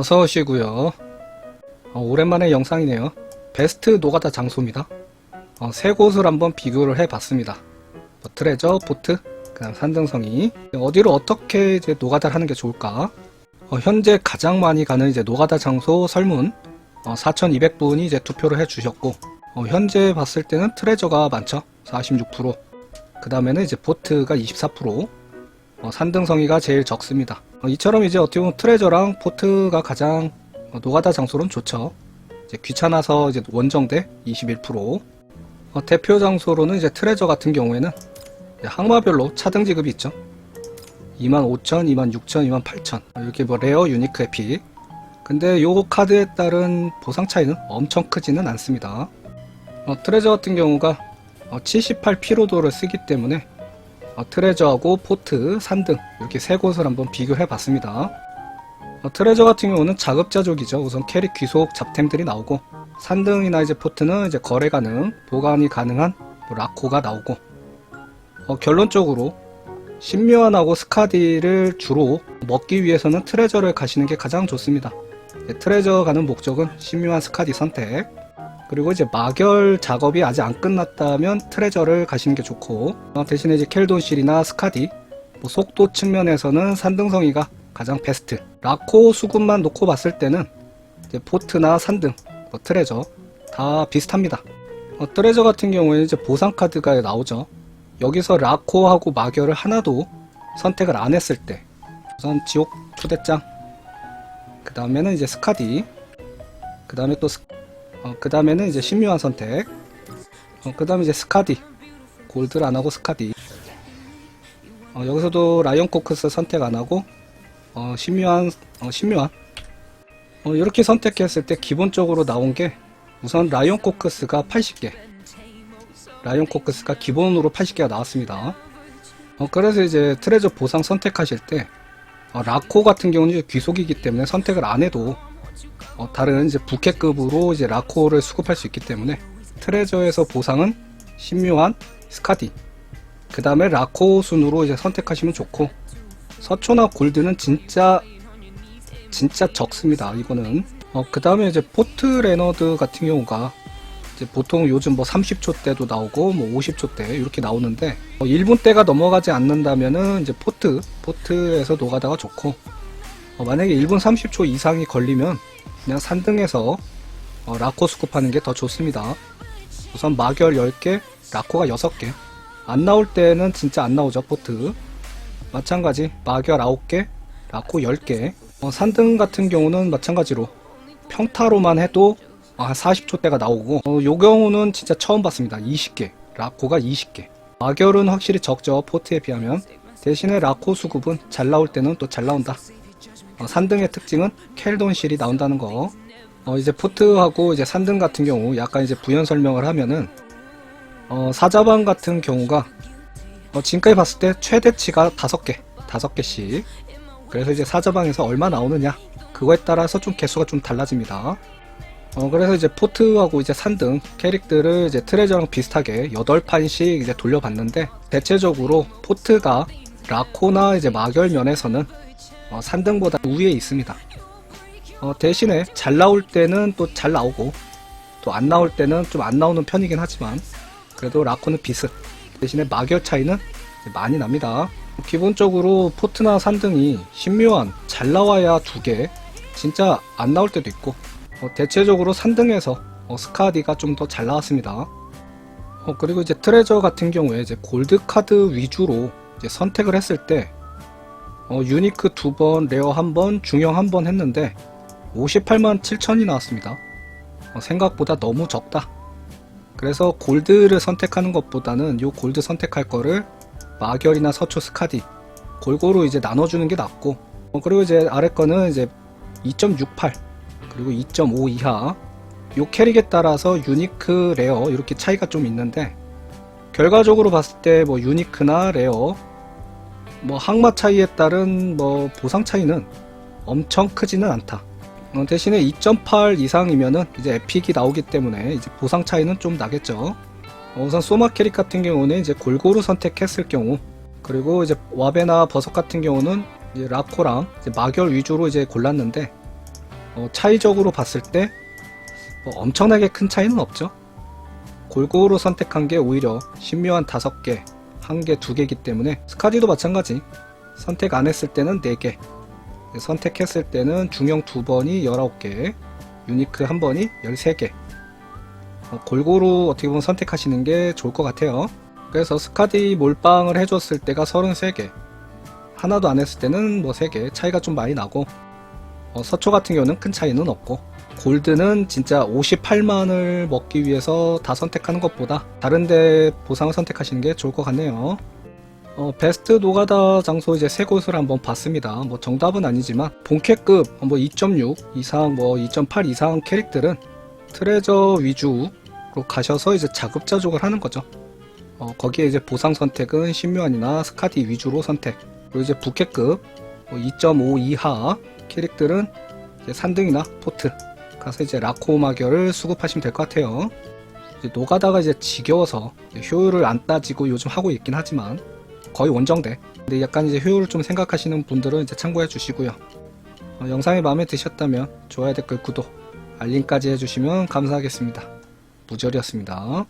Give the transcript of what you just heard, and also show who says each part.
Speaker 1: 어서 오시고요. 어, 오랜만에 영상이네요. 베스트 노가다 장소입니다. 어, 세 곳을 한번 비교를 해봤습니다. 뭐, 트레저, 보트, 그다음 산등성이 어디로 어떻게 이제 노가다를 하는 게 좋을까? 어, 현재 가장 많이 가는 이제 노가다 장소 설문 어, 4,200분이 이제 투표를 해주셨고 어, 현재 봤을 때는 트레저가 많죠. 46%. 그 다음에는 이제 보트가 24%. 어, 산등성이가 제일 적습니다. 어, 이처럼 이제 어떻게 보면 트레저랑 포트가 가장 어, 노가다 장소로는 좋죠. 이제 귀찮아서 이제 원정대 21%. 어, 대표 장소로는 이제 트레저 같은 경우에는 항마별로 차등 지급이 있죠. 25,000, 26,000, 28,000 이렇게 뭐 레어, 유니크, 에픽. 근데 요 카드에 따른 보상 차이는 엄청 크지는 않습니다. 어, 트레저 같은 경우가 78 피로도를 쓰기 때문에 어, 트레저하고 포트, 산등 이렇게 세 곳을 한번 비교해 봤습니다. 어, 트레저 같은 경우는 자급자족이죠. 우선 캐릭 귀속 잡템들이 나오고 산등이나 이제 포트는 이제 거래 가능, 보관이 가능한 뭐 라코가 나오고 어, 결론적으로 신묘한하고 스카디를 주로 먹기 위해서는 트레저를 가시는 게 가장 좋습니다. 네, 트레저 가는 목적은 신묘한 스카디 선택 그리고 이제 마결 작업이 아직 안 끝났다면 트레저를 가시는 게 좋고 어, 대신에 이제 켈돈실이나 스카디 뭐 속도 측면에서는 산등성이가 가장 베스트. 라코 수급만 놓고 봤을 때는 이제 포트나 산등 뭐 트레저 다 비슷합니다. 어, 트레저 같은 경우에는 이제 보상 카드가 나오죠. 여기서 라코하고 마결을 하나도 선택을 안 했을 때 우선 지옥 초대장 그 다음에는 이제 스카디 그 다음에 또 스, 어, 그 다음에는 이제 신묘한 선택. 어, 그 다음에 이제 스카디. 골드를 안 하고 스카디. 어, 여기서도 라이언 코크스 선택 안 하고 어, 신묘한 어, 신묘한. 어, 이렇게 선택했을 때 기본적으로 나온 게 우선 라이언 코크스가 80개. 라이언 코크스가 기본으로 80개가 나왔습니다. 어, 그래서 이제 트레저 보상 선택하실 때 어, 라코 같은 경우는 귀속이기 때문에 선택을 안 해도 어, 다른 이제 부캐급으로 이제 라코를 수급할 수 있기 때문에 트레저에서 보상은 신묘한 스카디. 그 다음에 라코 순으로 이제 선택하시면 좋고 서초나 골드는 진짜 진짜 적습니다 이거는. 어, 그 다음에 이제 포트 레너드 같은 경우가 보통 요즘 뭐 30초 대도 나오고 뭐 50초 대 이렇게 나오는데 어, 1분 대가 넘어가지 않는다면은 이제 포트 포트에서 노가다가 좋고 어, 만약에 1분 30초 이상이 걸리면 그냥 산등에서 어, 라코 수급하는 게 더 좋습니다. 우선 마결 10개, 라코가 6개. 안 나올 때는 진짜 안 나오죠, 포트. 마찬가지, 마결 9개, 라코 10개. 어, 산등 같은 경우는 마찬가지로 평타로만 해도 어, 한 40초 대가 나오고, 어, 요 경우는 진짜 처음 봤습니다. 20개, 라코가 20개. 마결은 확실히 적죠, 포트에 비하면. 대신에 라코 수급은 잘 나올 때는 또 잘 나온다. 어, 산등의 특징은 켈돈실이 나온다는 거. 어, 이제 포트하고 이제 산등 같은 경우 약간 이제 부연 설명을 하면은 어, 사자방 같은 경우가 어, 지금까지 봤을 때 최대치가 다섯 개, 다섯 개씩. 그래서 이제 사자방에서 얼마 나오느냐 그거에 따라서 좀 개수가 좀 달라집니다. 어, 그래서 이제 포트하고 이제 산등 캐릭들을 이제 트레저랑 비슷하게 8판씩 이제 돌려봤는데 대체적으로 포트가 라코나 이제 마결 면에서는 어, 산등보다 우위에 있습니다. 어, 대신에 잘 나올 때는 또 잘 나오고 또 안 나올 때는 좀 안 나오는 편이긴 하지만 그래도 라코는 비슷 대신에 마결 차이는 많이 납니다. 기본적으로 포트나 산등이 신묘한 잘 나와야 두 개, 진짜 안 나올 때도 있고 어, 대체적으로 산등에서 어, 스카디가 좀 더 잘 나왔습니다. 어, 그리고 이제 트레저 같은 경우에 이제 골드 카드 위주로 선택을 했을 때 어, 유니크 두 번, 레어 한 번, 중형 한 번 했는데 58만 7천이 나왔습니다. 어, 생각보다 너무 적다. 그래서 골드를 선택하는 것보다는 요 골드 선택할 거를 마결이나 서초 스카디 골고루 이제 나눠주는 게 낫고 어, 그리고 이제 아래 거는 이제 2.68 그리고 2.5 이하 요 캐릭에 따라서 유니크 레어 이렇게 차이가 좀 있는데 결과적으로 봤을 때 뭐 유니크나 레어 뭐 항마 차이에 따른 뭐 보상 차이는 엄청 크지는 않다. 어, 대신에 2.8 이상이면은 이제 에픽이 나오기 때문에 이제 보상 차이는 좀 나겠죠. 어, 우선 소마 캐릭 같은 경우는 이제 골고루 선택했을 경우 그리고 이제 와베나 버섯 같은 경우는 이제 라코랑 이제 마결 위주로 이제 골랐는데 어, 차이적으로 봤을 때 뭐 엄청나게 큰 차이는 없죠. 골고루 선택한 게 오히려 신묘한 5개, 1개, 2개이기 때문에 스카디도 마찬가지. 선택 안 했을 때는 4개, 선택했을 때는 중형 2번이 19개, 유니크 1번이 13개. 어, 골고루 어떻게 보면 선택하시는 게 좋을 것 같아요. 그래서 스카디 몰빵을 해줬을 때가 33개, 하나도 안 했을 때는 뭐 3개, 차이가 좀 많이 나고, 어, 서초 같은 경우는 큰 차이는 없고, 골드는 진짜 58만을 먹기 위해서 다 선택하는 것보다 다른데 보상을 선택하시는 게 좋을 것 같네요. 어, 베스트 노가다 장소 이제 세 곳을 한번 봤습니다. 뭐 정답은 아니지만 본캐급 뭐 2.6 이상 뭐 2.8 이상 캐릭들은 트레저 위주로 가셔서 이제 자급자족을 하는 거죠. 어, 거기에 이제 보상 선택은 신묘한이나 스카디 위주로 선택. 그리고 이제 부캐급 뭐2.5 이하 캐릭들은 산등이나 포트 가서 이제 라코마결을 수급하시면 될 것 같아요. 이제 노가다가 이제 지겨워서 효율을 안 따지고 요즘 하고 있긴 하지만 거의 원정대. 근데 약간 이제 효율을 좀 생각하시는 분들은 이제 참고해 주시고요. 어, 영상이 마음에 드셨다면 좋아요, 댓글, 구독, 알림까지 해주시면 감사하겠습니다. 무절이었습니다.